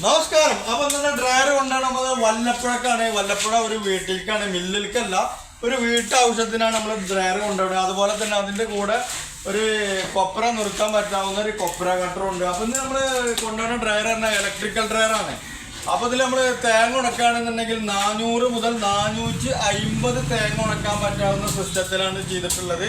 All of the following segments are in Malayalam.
നമസ്കാരം. അപ്പൊ ഇന്നത്തെ ഡ്രയർ കൊണ്ടാണ് നമ്മൾ വല്ലപ്പുഴക്കാണ്. വല്ലപ്പുഴ ഒരു വീട്ടിലേക്കാണ് മില്ലിലേക്കല്ല ഒരു വീട്ടാവശ്യത്തിനാണ് നമ്മൾ ഡ്രയർ കൊണ്ടുപോകുന്നത് അതുപോലെ തന്നെ അതിന്റെ കൂടെ ഒരു കൊപ്ര നിർത്താൻ പറ്റാവുന്ന ഒരു കൊപ്ര കട്ടറും ഉണ്ട്. അപ്പൊ ഇന്ന് നമ്മൾ കൊണ്ടുപോകുന്ന ഡ്രയർ പറഞ്ഞാൽ ഇലക്ട്രിക്കൽ ഡ്രയറാണ് അപ്പോൾ അപ്പൊ ഇതിൽ നമ്മൾ തേങ്ങ ഉണക്കുകയാണെന്നുണ്ടെങ്കിൽ നാനൂറ് മുതൽ നാനൂറ്റി അയിമ്പത് തേങ്ങ ഉണക്കാൻ പറ്റാവുന്ന സിസ്റ്റത്തിലാണ് ചെയ്തിട്ടുള്ളത്.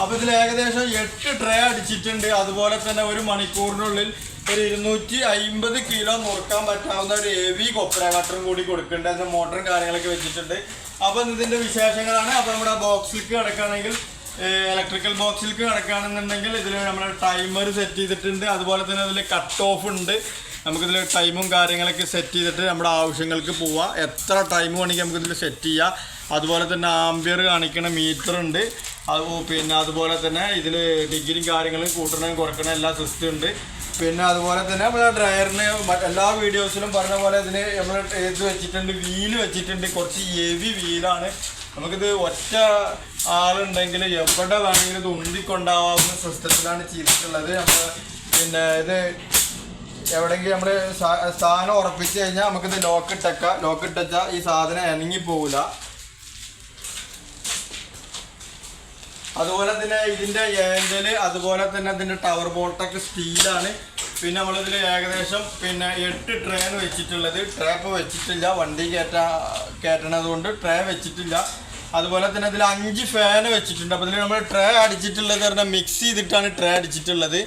അപ്പൊ ഇതിൽ ഏകദേശം എട്ട് ട്രേ അടിച്ചിട്ടുണ്ട്. അതുപോലെ തന്നെ ഒരു മണിക്കൂറിനുള്ളിൽ ഒരു ഇരുന്നൂറ്റി അയിമ്പത് കിലോ നുറുക്കാൻ പറ്റാവുന്ന ഒരു ഹെവി കൊപ്ര കട്ടറും കൂടി കൊടുക്കുന്നുണ്ട് അതിന്റെ മോട്ടറും കാര്യങ്ങളൊക്കെ വെച്ചിട്ടുണ്ട്. അപ്പൊ ഇതിന്റെ വിശേഷങ്ങളാണ്. അപ്പൊ നമ്മുടെ ബോക്സിലേക്ക് കിടക്കുകയാണെങ്കിൽ ഇലക്ട്രിക്കൽ ബോക്സിലേക്ക് കിടക്കുകയാണെന്നുണ്ടെങ്കിൽ ഇതിൽ നമ്മൾ ടൈമർ സെറ്റ് ചെയ്തിട്ടുണ്ട്. അതുപോലെ തന്നെ അതിൽ കട്ട് ഓഫ് ഉണ്ട് നമുക്കിതിൽ ടൈമും കാര്യങ്ങളൊക്കെ സെറ്റ് ചെയ്തിട്ട് നമ്മുടെ ആവശ്യങ്ങൾക്ക് പോവാം. എത്ര ടൈം വേണമെങ്കിൽ നമുക്കിതിൽ സെറ്റ് ചെയ്യാം. അതുപോലെ തന്നെ ആംബിയർ കാണിക്കുന്ന മീറ്റർ ഉണ്ട്. അത് പിന്നെ അതുപോലെ തന്നെ ഇതിൽ ഡിഗ്രിയും കാര്യങ്ങളും കൂട്ടണേയും കുറക്കണേയും എല്ലാ സിസ്റ്റം ഉണ്ട്. പിന്നെ അതുപോലെ തന്നെ നമ്മൾ ഡ്രയറിന് എല്ലാ വീഡിയോസിലും പറഞ്ഞ പോലെ ഇതിന് നമ്മൾ ഇത് വെച്ചിട്ടുണ്ട്? വീൽ വെച്ചിട്ടുണ്ട്. കുറച്ച് ഹെവി വീലാണ്. നമുക്കിത് ഒറ്റ ആളുണ്ടെങ്കിൽ എവിടെ വേണമെങ്കിലും ഇത് ഉന്തിക്കൊണ്ടാവാവുന്ന സിസ്റ്റത്തിലാണ് ചെയ്തിട്ടുള്ളത്. നമ്മൾ പിന്നെ ഇത് എവിടെയെങ്കിലും നമ്മൾ സാധനം ഉറപ്പിച്ച് കഴിഞ്ഞാൽ നമുക്കിത് ലോക്ക് ഇട്ടേക്കാം. ലോക്ക് ഇട്ടച്ചാൽ ഈ സാധനം ഇണങ്ങി പോവില്ല അതുപോലെ തന്നെ ഇതിന്റെ ഏഞ്ചൽ അതുപോലെ തന്നെ ഇതിന്റെ ടവർ ബോട്ടൊക്കെ സ്റ്റീലാണ് പിന്നെ നമ്മളിതിൽ ഏകദേശം പിന്നെ എട്ട് ട്രെയിൻ വെച്ചിട്ടുള്ളത്. ട്രേപ്പ് വെച്ചിട്ടില്ല. വണ്ടി കയറ്റാ കയറ്റണത് കൊണ്ട് ട്രേ വെച്ചിട്ടില്ല. അതുപോലെ തന്നെ ഇതിൽ അഞ്ച് ഫാൻ വെച്ചിട്ടുണ്ട്. അപ്പോൾ ഇതിൽ നമ്മൾ ട്രേ അടിച്ചിട്ടുള്ളത് പറഞ്ഞാൽ മിക്സ് ചെയ്തിട്ടാണ് ട്രേ അടിച്ചിട്ടുള്ളത്.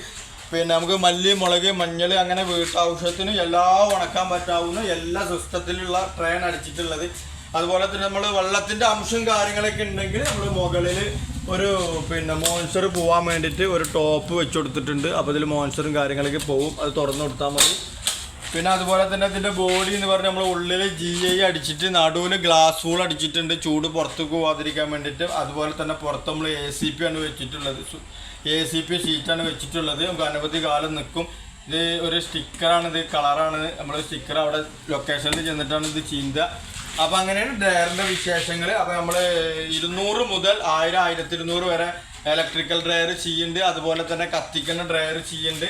പിന്നെ നമുക്ക് മല്ലി മുളക് മഞ്ഞൾ അങ്ങനെ വീട്ടാവശ്യത്തിന് എല്ലാം ഉണക്കാൻ പറ്റാവുന്ന എല്ലാ സിസ്റ്റത്തിലുള്ള ട്രെയിൻ അടിച്ചിട്ടുള്ളത്. അതുപോലെ തന്നെ നമ്മൾ വെള്ളത്തിന്റെ അംശം കാര്യങ്ങളൊക്കെ ഉണ്ടെങ്കിൽ നമ്മൾ മുകളിൽ ഒരു പിന്നെ മോൺസർ പോവാൻ വേണ്ടിയിട്ട് ഒരു ടോപ്പ് വെച്ച് കൊടുത്തിട്ടുണ്ട് അപ്പോൾ ഇതിൽ മോൺസറും കാര്യങ്ങളൊക്കെ പോവും. അത് തുറന്നു കൊടുത്താൽ മതി. പിന്നെ അതുപോലെ തന്നെ ഇതിന്റെ ബോഡി എന്ന് പറഞ്ഞാൽ നമ്മൾ ഉള്ളിൽ ജി ഐ അടിച്ചിട്ട് നടുവിൽ ഗ്ലാസ് വൂൾ അടിച്ചിട്ടുണ്ട്. ചൂട് പുറത്തേക്ക് പോവാതിരിക്കാൻ വേണ്ടിയിട്ട്. അതുപോലെ തന്നെ പുറത്ത് നമ്മൾ എ സി പി ആണ് വെച്ചിട്ടുള്ളത്. എ സി പി ഷീറ്റാണ് വെച്ചിട്ടുള്ളത്. നമുക്ക് അനവധി കാലം നിൽക്കും ഇത് ഒരു സ്റ്റിക്കറാണ് ഇത് കളറാണ് നമ്മൾ സ്റ്റിക്കർ അവിടെ ലൊക്കേഷനിൽ ചെന്നിട്ടാണ് ഇത് ചീന്തുക അപ്പം അങ്ങനെയാണ് ഡ്രയറിന്റെ വിശേഷങ്ങൾ അപ്പൊ നമ്മൾ ഇരുന്നൂറ് മുതൽ ആയിരം ആയിരത്തി ഇരുന്നൂറ് വരെ ഇലക്ട്രിക്കൽ ഡ്രയർ ചെയ്യുന്നുണ്ട്. അതുപോലെ തന്നെ കത്തിക്കുന്ന ഡ്രയർ ചെയ്യുന്നുണ്ട്.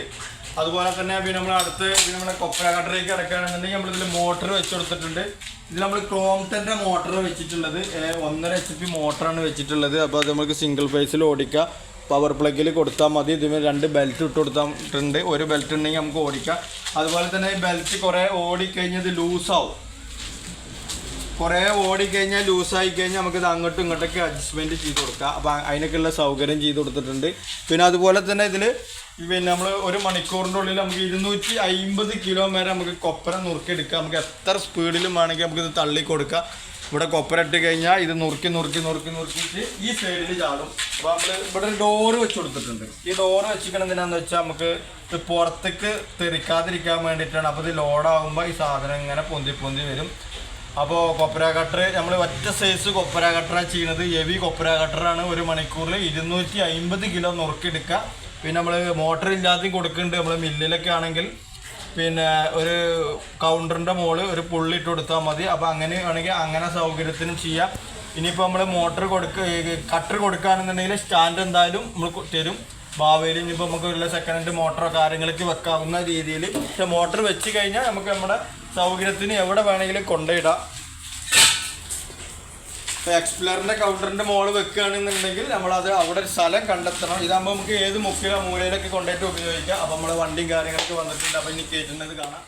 അതുപോലെ തന്നെ പിന്നെ നമ്മൾ അടുത്ത് പിന്നെ നമ്മുടെ കൊപ്ര കട്ടറേക്ക് കിടക്കുകയാണെന്നുണ്ടെങ്കിൽ നമ്മളിതിൽ മോട്ടർ വെച്ച് കൊടുത്തിട്ടുണ്ട്. ഇതിൽ നമ്മൾ ക്രോംറ്റന്റെ മോട്ടർ വെച്ചിട്ടുള്ളത്. ഒന്നര എച്ച് പി മോട്ടറാണ് വെച്ചിട്ടുള്ളത്. അപ്പോൾ അത് നമുക്ക് സിംഗിൾ ഫേസിൽ ഓടിക്കാം. പവർ പ്ലഗിൽ കൊടുത്താൽ മതി. ഇതിന് രണ്ട് ബെൽറ്റ് ഇട്ട് കൊടുത്തിട്ടുണ്ട്. ഒരു ബെൽറ്റ് ഉണ്ടെങ്കിൽ നമുക്ക് ഓടിക്കാം. അതുപോലെ തന്നെ ഈ ബെൽറ്റ് കുറേ ഓടിക്കഴിഞ്ഞത് ലൂസാവും. കുറേ ഓടിക്കഴിഞ്ഞാൽ ലൂസായി കഴിഞ്ഞാൽ നമുക്കിത് അങ്ങോട്ടും ഇങ്ങോട്ടൊക്കെ അഡ്ജസ്റ്റ്മെന്റ് ചെയ്ത് കൊടുക്കാം. അപ്പോൾ അതിനൊക്കെയുള്ള സൗകര്യം ചെയ്ത് കൊടുത്തിട്ടുണ്ട്. പിന്നെ അതുപോലെ തന്നെ ഇതിൽ പിന്നെ നമ്മൾ ഒരു മണിക്കൂറിന്റെ ഉള്ളിൽ നമുക്ക് ഇരുന്നൂറ്റി അമ്പത് കിലോ വരെ നമുക്ക് കൊപ്പര നുറുക്കിയെടുക്കാം. നമുക്ക് എത്ര സ്പീഡിലും വേണമെങ്കിൽ നമുക്കിത് തള്ളി കൊടുക്കാം. ഇവിടെ കൊപ്പര ഇട്ട് കഴിഞ്ഞാൽ ഇത് നുറുക്കി നുറുക്കി നുറുക്കി നുറുക്കിയിട്ട് ഈ സൈഡിൽ ചാടും. അപ്പോൾ നമ്മൾ ഇവിടെ ഒരു ഡോറ് വെച്ച് കൊടുത്തിട്ടുണ്ട്. ഈ ഡോറ് വെച്ചിരിക്കണം എന്തിനാന്ന് വെച്ചാൽ നമുക്ക് ഇത് പുറത്തേക്ക് തെറിക്കാതിരിക്കാൻ വേണ്ടിയിട്ടാണ്. അപ്പോൾ ഇത് ലോഡാകുമ്പോൾ ഈ സാധനം ഇങ്ങനെ പൊന്തി പൊന്തി വരും. അപ്പോൾ കൊപ്പര കട്ടർ നമ്മൾ ഒറ്റ സൈസ് കൊപ്പര കട്ടറാണ് ചെയ്യുന്നത് ഹെവി കൊപ്പര കട്ടറാണ് ഒരു മണിക്കൂറിൽ ഇരുന്നൂറ്റി അമ്പത് കിലോ നുറുക്കിയെടുക്കുക. പിന്നെ നമ്മൾ മോട്ടർ ഇല്ലാതെയും കൊടുക്കുന്നുണ്ട്. നമ്മൾ മില്ലിലൊക്കെ ആണെങ്കിൽ പിന്നെ ഒരു കൗണ്ടറിന്റെ മുകളിൽ ഒരു പുള്ളിട്ട് കൊടുത്താൽ മതി. അപ്പോൾ അങ്ങനെ ആണെങ്കിൽ അങ്ങനെ സൗകര്യത്തിനും ചെയ്യാം. ഇനിയിപ്പോൾ നമ്മൾ മോട്ടർ കൊടുക്ക കട്ടർ കൊടുക്കുകയാണെന്നുണ്ടെങ്കിൽ സ്റ്റാൻഡ് എന്തായാലും നമ്മൾ തരും. ഭാവിയിൽ ഇനിയിപ്പോൾ നമുക്ക് ഉള്ള സെക്കൻഡ് മോട്ടറോ കാര്യങ്ങളൊക്കെ വെക്കാവുന്ന രീതിയിൽ പക്ഷേ മോട്ടർ വെച്ച് കഴിഞ്ഞാൽ നമുക്ക് നമ്മുടെ സൗകര്യത്തിന് എവിടെ വേണമെങ്കിലും കൊണ്ടിടാം ഇപ്പോൾ എക്സ്പ്ലറിന്റെ കൗണ്ടറിന്റെ മോൾ വെക്കുകയാണെന്നുണ്ടെങ്കിൽ അത് അവിടെ ഒരു സ്ഥലം കണ്ടെത്തണം. ഇതാകുമ്പോൾ നമുക്ക് ഏത് മുക്കിലോ മൂലയിലൊക്കെ കൊണ്ടുപോയിട്ട് ഉപയോഗിക്കാം. അപ്പോൾ നമ്മൾ വണ്ടിയും കാര്യങ്ങളൊക്കെ വന്നിട്ടുണ്ട്. അപ്പോൾ ഇനി കേട്ടുന്നത് കാണാം.